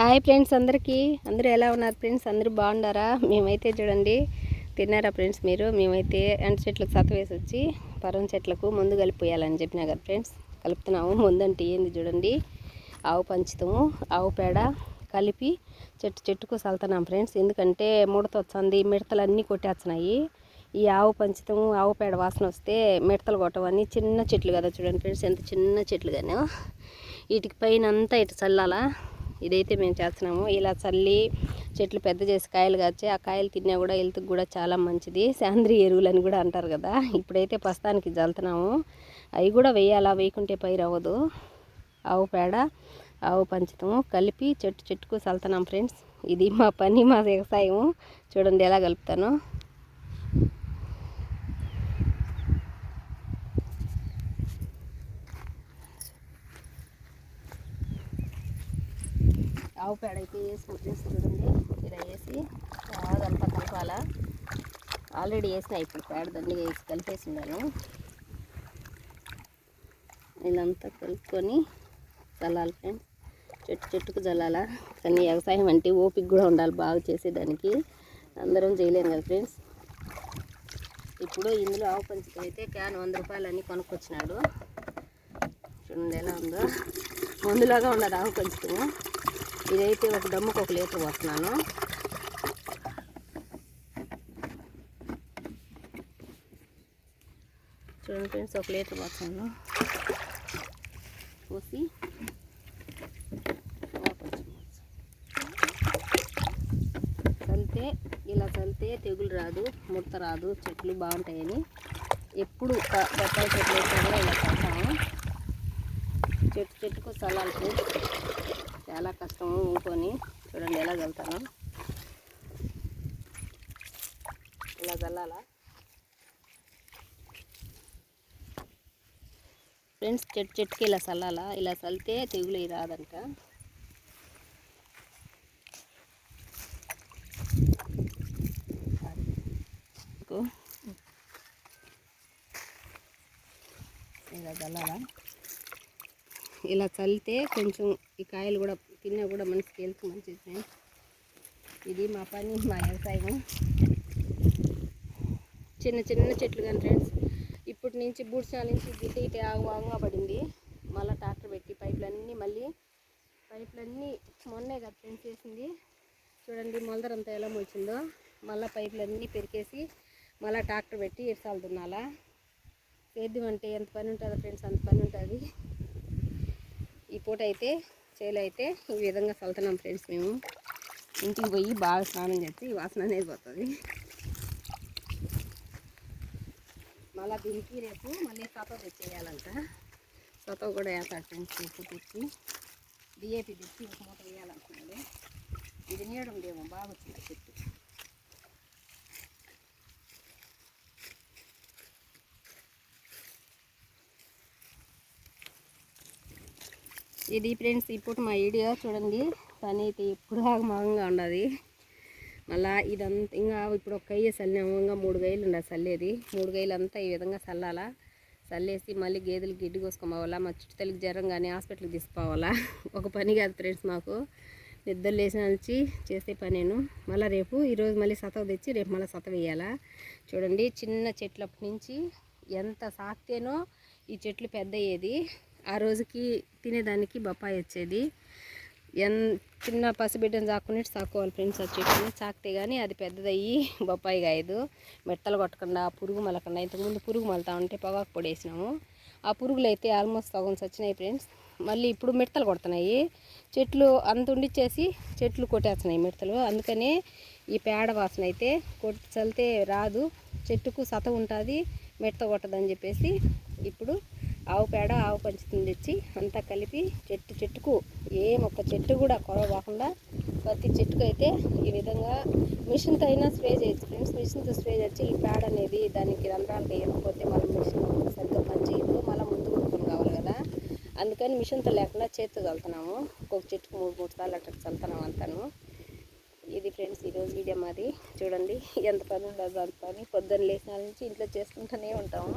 Hi friends అందరికీ. అందరూ ఎలా ఉన్నారు ఫ్రెండ్స్? అందరూ బాగున్నారా? మేమైతే చూడండి. తిన్నారా ఫ్రెండ్స్ మీరు? మేమైతే ఎండ చెట్లకు సత వేసి వచ్చి పరం చెట్లకు ముందు కలిపిపోయాలని చెప్పినా కదా ఫ్రెండ్స్. కలుపుతున్నాము. ముందంటే ఏంది చూడండి. ఆవు పంచుతాము ఆవు పేడ కలిపి చెట్టు చెట్టుకు చల్లుతున్నాం ఫ్రెండ్స్. ఎందుకంటే ముడత వచ్చింది మిడతలు అన్నీ కొట్టేస్తున్నాయి. ఈ ఆవు పంచితము ఆవు పేడ వాసన వస్తే మిడతలు కొట్టవని చిన్న చెట్లు కదా చూడండి ఫ్రెండ్స్. ఎంత చిన్న చెట్లు కానీ వీటికి పైన అంతా ఇటు చల్లాలా. ఇదైతే మేము చేస్తున్నాము. ఇలా చల్లి చెట్లు పెద్ద చేసి కాయలు కాచి ఆ కాయలు తిన్నా కూడా హెల్త్కి కూడా చాలా మంచిది. సేంద్రియ ఎరువులు అని కూడా అంటారు కదా. ఇప్పుడైతే ప్రస్తుతానికి జల్లుతున్నాము. అవి కూడా వేయాలా. వేయకుంటే పైరు అవ్వదు ఆవు పేడ ఆవు పంచతము కలిపి చెట్టు చెట్టుకు చల్తున్నాం ఫ్రెండ్స్. ఇది మా పని మా వ్యవసాయము. చూడండి ఎలా కలుపుతాను. ఆవు పేడ అయితే వేసి ముట్టేసి చూడండి. ఇలా వేసి బాగా అంతా కలపాలా. ఆల్రెడీ వేసిన ఇప్పుడు పేడ దండిగా వేసి కలిపేసి ఉన్నాను ఇదంతా కలుపుకొని చల్లాలి ఫ్రెండ్స్. చెట్టు చెట్టుకు చల్లాలా. కానీ వ్యవసాయం అంటే ఓపిక కూడా ఉండాలి బాగా చేసేదానికి. అందరం చేయలేము కదా ఫ్రెండ్స్. ఇప్పుడు ఇందులో ఆవు పంచుకైతే అయితే క్యాన్ వంద రూపాయలని కొనుక్కొచ్చినాడు. చూడండి ఎలా ఉందో. ముందులాగా ఉండదు ఆవు పంచకము ఇదైతే ఒక డమ్ముకు ఒక లీటర్ పోస్తున్నాను. చూడండి ఫ్రెండ్స్ ఒక లీటర్ పోతున్నాను పోసి చల్లితే ఇలా చల్లితే తెగులు రాదు ముడత రాదు చెట్లు బాగుంటాయని. ఎప్పుడు బ- చెట్లు కూడా ఇలా చల్లుతాము. చెట్టు చెట్టుకు చల్లాలి చాలా కష్టము ఊకొని చూడండి ఎలా చల్లుతాను. ఇలా చల్లాలా? ఫ్రెండ్స్ చెట్టు చెట్టుకి ఇలా చల్లాలా? ఇలా చల్లితే తెగులు రాదంట. ఇలా చల్లాలా? ఇలా చల్లితే కొంచెం ఈ కాయలు కూడా తిన్నా కూడా మనకి హెల్త్ మంచిది. ఫ్రెండ్స్ ఇది మా పని మా వ్యవసాయం. చిన్న చిన్న చెట్లు కానీ ఫ్రెండ్స్ ఇప్పటి నుంచి బూడ్చాల నుంచి గిట్ట ఇటు ఆగంగా పడింది. మళ్ళీ ట్రాక్టర్ పెట్టి పైపులన్నీ మళ్ళీ పైపులన్నీ మొన్నే కదా ఫ్రెండ్స్ చేసింది. చూడండి మొలదరంతా ఎలా వచ్చిందో మళ్ళీ పైపులన్నీ పెరికేసి మళ్ళీ ట్రాక్టర్ పెట్టి ఇరసాలు దున్నాలా. సేద్యం అంటే ఎంత పని ఉంటుందో ఫ్రెండ్స్ అంత పని ఉంటుంది. ఈ పూట అయితే చేలు అయితే ఈ విధంగా చల్లుతున్నాం ఫ్రెండ్స్ మేము. ఇంటికి పోయి బాగా స్నానం చేస్తే ఈ వాసన అనేది పోతుంది. మళ్ళీ దీనికి రేపు మళ్ళీ సతో తెచ్చేయాలంట. సతో కూడా వేస్తాడు ఫ్రెండ్స్ రేపు తెచ్చి. డిఏపి తెచ్చి ఒక మూట వేయాలనుకున్నాడు ఇది నీడం లేమో బాగా వచ్చింది చెట్టు. ఇది ఫ్రెండ్స్ ఇప్పుడు మా వీడియో చూడండి. పని అయితే ఎప్పుడు ఆగమాగంగా ఉండదు మళ్ళా ఇదంతా ఇంకా ఇప్పుడు ఒక కయ్య చల్లినాము ఇంకా మూడు గైలు ఉండదు చల్లేది మూడు గైలు అంతా ఈ విధంగా చల్లాలా చల్లేసి మళ్ళీ గేదెలు గిడ్డు కోసుకోవాలా మా చుట్టుతల్లికి జ్వరం కానీ హాస్పిటల్కి తీసుకోవాలా ఒక పని కాదు ఫ్రెండ్స్ మాకు. నిద్ర లేచిన చేసే చేసే పనేను. మళ్ళీ రేపు ఈరోజు మళ్ళీ సతవ తెచ్చి రేపు మళ్ళీ సతవ వేయాలా. చూడండి చిన్న చెట్లప్పటి నుంచి ఎంత సాక్తేనో ఈ చెట్లు పెద్ద అయ్యేది ఆ రోజుకి తినేదానికి బొప్పాయి వచ్చేది. ఎన్ చిన్న పసిబిడ్డను చాక్కునేట్టు చాకోవాలి ఫ్రెండ్స్ ఆ చెట్టుని చాకితే కానీ అది పెద్దదయ్యి బొప్పాయి కాయదు. మెట్టలు కొట్టకుండా పురుగు మలకుండా ఇంతకుముందు పురుగు మలతా ఉంటే పొగాకు పొడి వేసినాము. ఆ పురుగులు అయితే ఆల్మోస్ట్ సగం వచ్చినాయి ఫ్రెండ్స్. మళ్ళీ ఇప్పుడు మిడతలు కొడుతున్నాయి. చెట్లు అంత ఉండిచ్చేసి చెట్లు కొట్టేస్తున్నాయి మిడతలు అందుకనే ఈ పేడ వాసన అయితే కొట్టి చల్లితే రాదు. చెట్టుకు సత ఉంటుంది మిడత కొట్టదని చెప్పేసి ఇప్పుడు ఆవు పేడ ఆవు పంచుతుంది తెచ్చి అంతా కలిపి చెట్టు చెట్టుకు ఏ ఒక్క చెట్టు కూడా కొరవ కాకుండా ప్రతి చెట్టుకు అయితే ఈ విధంగా మిషన్తో అయినా స్ప్రే చేయొచ్చు. ఫ్రెండ్స్ మిషన్తో స్ప్రే చేయొచ్చు ఈ పేడ అనేది దానికి రంధ్రాలు వేయకపోతే మళ్ళీ మిషన్ సరిగ్గా పనిచేయదు. మళ్ళీ ముందు కొనుక్కొని కావాలి కదా. అందుకని మిషన్తో లేకుండా చేతితో చల్లుతున్నాము. ఒక్కొక్క చెట్టుకు మూడు మూడు సార్లు అట్లా చల్లుతున్నాం అంతాను. ఇది ఫ్రెండ్స్ ఈరోజు వీడియో మాది. చూడండి ఎంత పని ఉండదు అంత పని. పొద్దున్న లేచిన నుంచి ఇంట్లో చేసుకుంటూనే ఉంటాము.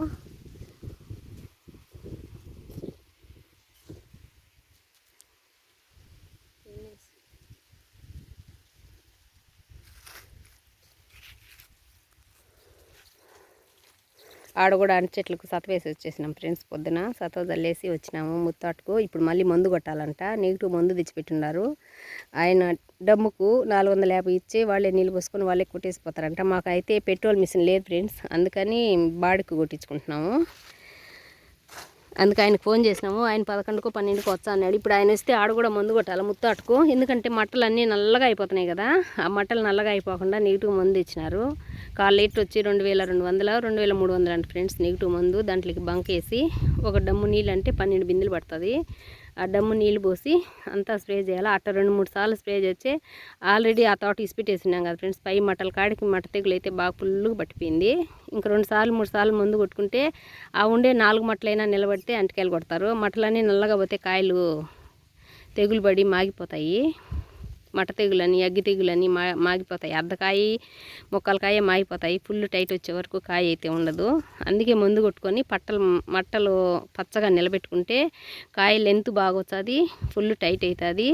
ఆడ కూడా అంటి చెట్లకు సత వేసి వచ్చేసినాం ఫ్రెండ్స్ పొద్దున. సత చల్లేసి వచ్చినాము ముత్తాటుకు. ఇప్పుడు మళ్ళీ మందు కొట్టాలంట. నెగిటివ్ మందు తెచ్చిపెట్టున్నారు ఆయన డమ్ముకు నాలుగు వందల యాభై ఇచ్చి వాళ్ళే నీళ్ళు పోసుకొని వాళ్ళే కొట్టేసిపోతారంట. మాకైతే పెట్రోల్ మిషన్ లేదు ఫ్రెండ్స్. అందుకని బాడికి కొట్టించుకుంటున్నాము. అందుకే ఆయనకు ఫోన్ చేసినాము. ఆయన పదకొండుకో పన్నెండుకో వచ్చా అన్నాడు. ఇప్పుడు ఆయన వస్తే ఆడ కూడా మందు కొట్టాలి ముత్తాటుకు. ఎందుకంటే మట్టలు అన్నీ నల్లగా అయిపోతున్నాయి కదా. ఆ మట్టలు నల్లగా అయిపోకుండా నెగిటివ్ మందు ఇచ్చినారు. కాల్ లీటర్ వచ్చి రెండు వేల రెండు వందల రెండు వేల మూడు వందలు అంటే ఫ్రెండ్స్. నెగిటివ్ మందు దాంట్లోకి బంక్ వేసి ఒక డమ్ము నీళ్ళు అంటే పన్నెండు బిందెలు పడుతుంది. ఆ డమ్ము నీళ్ళు పోసి అంతా స్ప్రే చేయాలి. అట్ట రెండు మూడు సార్లు స్ప్రే చేస్తే ఆల్రెడీ ఆ తోట ఇసిపెట్టేసినాం కదా ఫ్రెండ్స్. పై మట్టల కాడికి మట్ట తెగులు అయితే బాగా ఫుల్గా పట్టిపోయింది. ఇంక రెండు సార్లు మూడు సార్లు మందు కొట్టుకుంటే ఆ ఉండే నాలుగు మట్టలైనా నిలబడితే అంటకాయలు కొడతారు. మట్టలన్నీ నల్లగా పోతే కాయలు తెగులు పడి మాగిపోతాయి. మట తెగులని అగ్గి తెగులని మా మాగిపోతాయి. అర్ధకాయ మొక్కలకాయ మాగిపోతాయి. ఫుల్ టైట్ వచ్చే వరకు కాయ అయితే ఉండదు. అందుకే మందు కొట్టుకొని పట్టలు మట్టలు పచ్చగా నిలబెట్టుకుంటే కాయ లెంత్ బాగా వస్తుంది ఫుల్ టైట్ అవుతుంది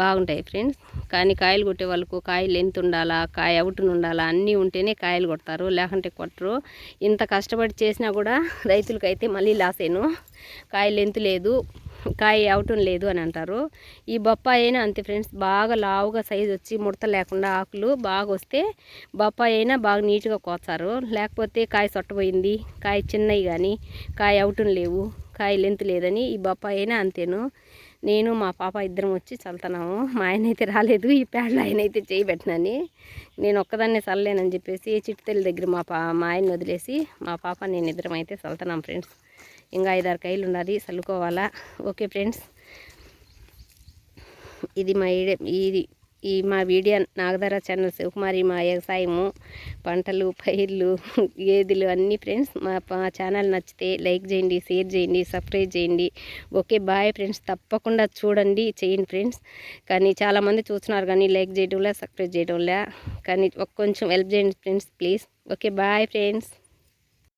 బాగుంటాయి ఫ్రెండ్స్. కానీ కాయలు కొట్టే వాళ్ళకు కాయ లెంత్ ఉండాలా కాయ అవుటును ఉండాలా అన్నీ ఉంటేనే కాయలు కొడతారు లేకుంటే కొట్టరు. ఇంత కష్టపడి చేసినా కూడా రైతులకైతే మళ్ళీ లాస్ అయ్యాను కాయ లెంత్ లేదు. కాయ అవటం లేదు అని అంటారు. ఈ బొప్పాయి అయినా అంతే ఫ్రెండ్స్ బాగా లావుగా సైజు వచ్చి ముడత లేకుండా ఆకులు బాగా వస్తే బొప్పాయి అయినా బాగా నీట్గా కోస్తారు. లేకపోతే కాయ సొట్టపోయింది కాయ చిన్నవి కానీ కాయ అవటం లేవు కాయ లెంత్ లేదని ఈ బొప్పాయి అయినా అంతేను. నేను మా పాప ఇద్దరం వచ్చి చల్లుతున్నాము. మా ఆయన అయితే రాలేదు ఈ పేడలో ఆయన అయితే చేయబెట్టినని నేను ఒక్కదాన్నే చల్లలేనని చెప్పేసి చిట్టుతల్లి దగ్గర మా పా మా ఆయన వదిలేసి మా పాప నేను ఇద్దరం అయితే చల్లుతున్నాం ఫ్రెండ్స్. ఇంకా ఐదారు కాయలు ఉన్నది చల్లుకోవాలా ఓకే ఫ్రెండ్స్. ఇది మా ఇది ఈ మా వీడియో నాగధర ఛానల్ శివకుమారి మా వ్యవసాయము పంటలు పైర్లు గేదెలు అన్నీ ఫ్రెండ్స్ మా మా ఛానల్ నచ్చితే లైక్ చేయండి షేర్ చేయండి సబ్స్క్రైబ్ చేయండి. Okay bye friends. తప్పకుండా చూడండి చేయండి ఫ్రెండ్స్. కానీ చాలామంది చూస్తున్నారు కానీ లైక్ చేయడంలే సబ్స్క్రైబ్ చేయడంలే కానీ కొంచెం హెల్ప్ చేయండి friends please. Okay bye friends.